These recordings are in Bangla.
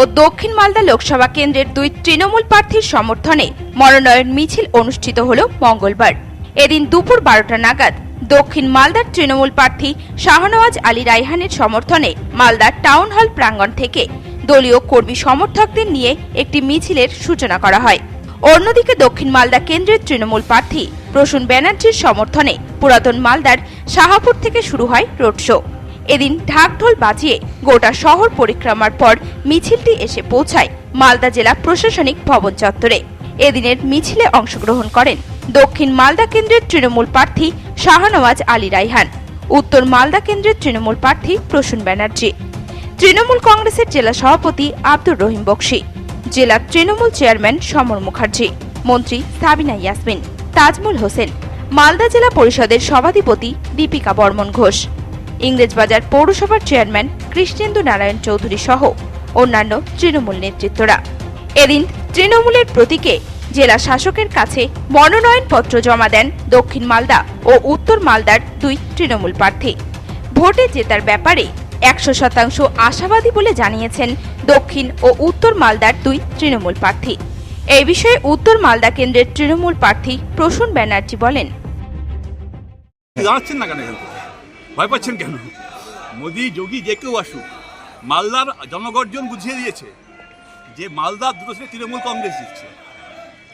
ও দক্ষিণ মালদা লোকসভা কেন্দ্রের দুই তৃণমূল প্রার্থীর সমর্থনে মনোনয়ন মিছিল অনুষ্ঠিত হল মঙ্গলবার। এদিন দুপুর বারোটা নাগাদ দক্ষিণ মালদার তৃণমূল প্রার্থী শাহনওয়াজ আলী রাইহানের সমর্থনে মালদার টাউন হল প্রাঙ্গণ থেকে দলীয় কর্মী সমর্থকদের নিয়ে একটি মিছিলের সূচনা করা হয়। অন্যদিকে দক্ষিণ মালদা কেন্দ্রের তৃণমূল প্রার্থী প্রসূন ব্যানার্জির সমর্থনে পুরাতন মালদার শাহাপুর থেকে শুরু হয় রোড শো। এদিন ঢাকঢোল বাজিয়ে গোটা শহর পরিক্রমার পর মিছিলটি এসে পৌঁছায় মালদা জেলা প্রশাসনিক ভবন চত্বরে। এদিনের মিছিলে অংশগ্রহণ করেন দক্ষিণ মালদা কেন্দ্রের তৃণমূল প্রার্থী শাহনওয়াজ আলী রাইহান উত্তর মালদা কেন্দ্রের তৃণমূল প্রার্থী প্রসূন ব্যানার্জি, তৃণমূল কংগ্রেসের জেলা সভাপতি আব্দুর রহিম বক্সি, জেলা তৃণমূল চেয়ারম্যান সমর মুখার্জি, মন্ত্রী সাবিনা ইয়াসমিন, তাজমুল হোসেন, মালদা জেলা পরিষদের সভাধিপতি দীপিকা বর্মন ঘোষ। ইংরেজবাজার পৌরসভার চেয়ারম্যান কৃষ্ণেন্দু নারায়ণ চৌধুরী সহ অন্যান্য তৃণমূল নেতৃত্বরা। এদিন তৃণমূলের প্রতীকে জেলা শাসকের কাছে মনোনয়নপত্র জমা দেন দক্ষিণ মালদা ও উত্তর মালদার দুই তৃণমূল প্রার্থী। ভোটে জেতার ব্যাপারে একশো শতাংশ আশাবাদী বলে জানিয়েছেন দক্ষিণ ও উত্তর মালদার দুই তৃণমূল প্রার্থী। এই বিষয়ে উত্তর মালদা কেন্দ্রের তৃণমূল প্রার্থী প্রসূন ব্যানার্জি বলেন? ভয় পাচ্ছেন কেন? মোদি যোগী যে কেউ আসুক, মালদার জনগর্জন বুঝিয়ে দিয়েছে যে মালদার দুটো সিটে তৃণমূল কংগ্রেস দিচ্ছে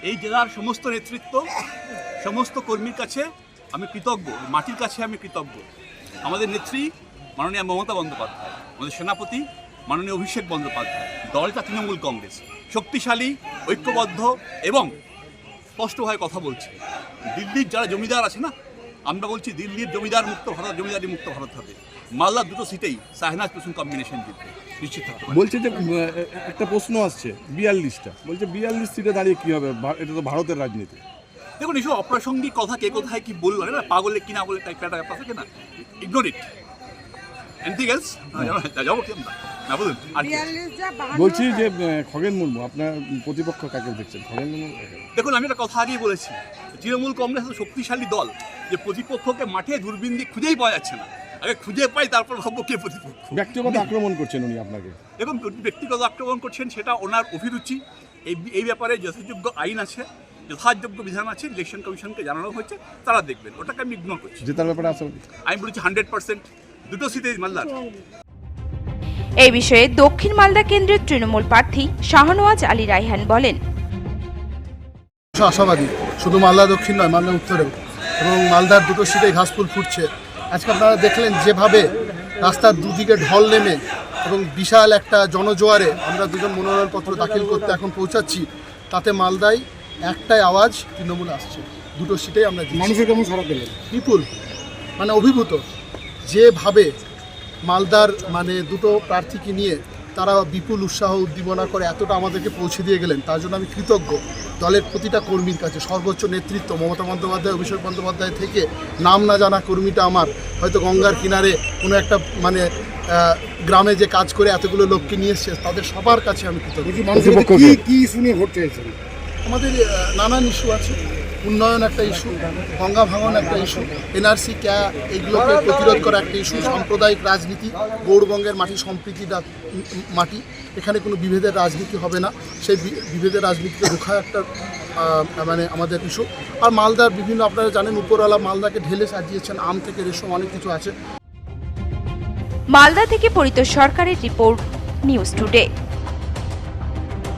এই জেলার সমস্ত নেতৃত্ব, সমস্ত কর্মীর কাছে আমি কৃতজ্ঞ, মাটির কাছে আমি কৃতজ্ঞ। আমাদের নেত্রী মাননীয় মমতা বন্দ্যোপাধ্যায়, আমাদের সেনাপতি মাননীয় অভিষেক বন্দ্যোপাধ্যায়, দলটা তৃণমূল কংগ্রেস। শক্তিশালী, ঐক্যবদ্ধ এবং স্পষ্টভাবে কথা বলছে। দিল্লির যারা জমিদার আছে না আমরা বলছি দিল্লির জমিদার মুক্ত ভারত জমিদারি মুক্ত ভারত হবে। মালদার দুটো সিটেই সাহনাজ প্রসুন কম্বিনেশন জিতবে নিশ্চিত বলছে যে একটা প্রশ্ন আসছে বিয়াল্লিশটা। বলছে বিয়াল্লিশ সিটে দাঁড়িয়ে কী হবে? এটা তো ভারতের রাজনীতি। দেখুন এসব অপ্রাসঙ্গিক কথা কে কোথায় কি বলল না পাগলে কি না বলে টাইপ একটা ব্যাপার থাকে না ইগনোর ইট এনিথিং এলস যাব কি? না বলুন বলছি যে খগেন মুর্মু আপনার প্রতিপক্ষ কাকে দেখছেন? খগেন মুর্মু? দেখুন আমি একটা কথা আগেই বলেছি তৃণমূল কংগ্রেস শক্তিশালী দল। যে প্রতিপক্ষকে মাঠে দূরবীন দিয়ে খুঁজেই পাওয়া যাচ্ছে না। আগে খুঁজে পাই তারপর ভাববো কে প্রতিপক্ষ। ব্যক্তিগত আক্রমণ করছেন উনি আপনাকে? এবং ব্যক্তিগত আক্রমণ করছেন সেটা ওনার অভিরুচি। এই এই ব্যাপারে যথাযোগ্য আইন আছে যথাযোগ্য বিধান আছে ইলেকশন কমিশনকে জানানো হয়েছে তারা দেখবেন ওটাকে আমি ইগনোর করছি। জেতার ব্যাপারে আছে আমি বলেছি হান্ড্রেড পার্সেন্ট দুটো সিটে মালদার। এই বিষয়ে দক্ষিণ মালদা কেন্দ্রের তৃণমূল প্রার্থী শাহনওয়াজ আলী রাইহান বলেন। আশাবাদী শুধু মালদা দক্ষিণ নয় মালদা উত্তরেও। এবং মালদার দুটো সিটে ঘাসফুল ফুটছে। আজকে আপনারা দেখলেন যেভাবে রাস্তার দুদিকে ঢল নেমে এবং বিশাল একটা জনজোয়ারে আমরা দুজন মনোনয়নপত্র দাখিল করতে এখন পৌঁছাচ্ছি তাতে মালদায় একটাই আওয়াজ তৃণমূল আসছে। দুটো সিটেই আমরা। মানুষের কেমন সারা পেলেন? বিপুল মানে অভিভূত। যেভাবে মালদার মানে দুটো প্রার্থীকে নিয়ে তারা বিপুল উৎসাহ উদ্দীপনা করে এতটা আমাদেরকে পৌঁছে দিয়ে গেলেন তার জন্য আমি কৃতজ্ঞ। দলের প্রতিটা কর্মীর কাছে সর্বোচ্চ নেতৃত্ব মমতা বন্দ্যোপাধ্যায় অভিষেক বন্দ্যোপাধ্যায় থেকে নাম না জানা কর্মীটা আমার। হয়তো গঙ্গার কিনারে কোনো একটা মানে গ্রামে যে কাজ করে এতগুলো লোককে নিয়ে এসছে তাদের সবার কাছে আমি কৃতজ্ঞ। কি ভোট চেয়েছেন? আমাদের নানান ইস্যু আছে। উন্নয়ন একটা ইস্যু ভঙ্গা ভাঙন একটা ইস্যু এনআরসি ক্যা এগুলোকে প্রতিরোধ করা একটা ইস্যু সাম্প্রদায়িক রাজনীতি গৌরবঙ্গের মাটি উম, মাটি এখানে কোনো বিভেদের রাজনীতি হবে না সেই বিভেদের রাজনীতিকে রোখা একটা মানে আমাদের ইস্যু। আর মালদার বিভিন্ন আপনারা জানেন উপরওয়ালা মালদাকে ঢেলে সাজিয়েছেন আম থেকে রেশম অনেক কিছু আছে। মালদা থেকে পরিত সরকারের রিপোর্ট নিউজ টুডে।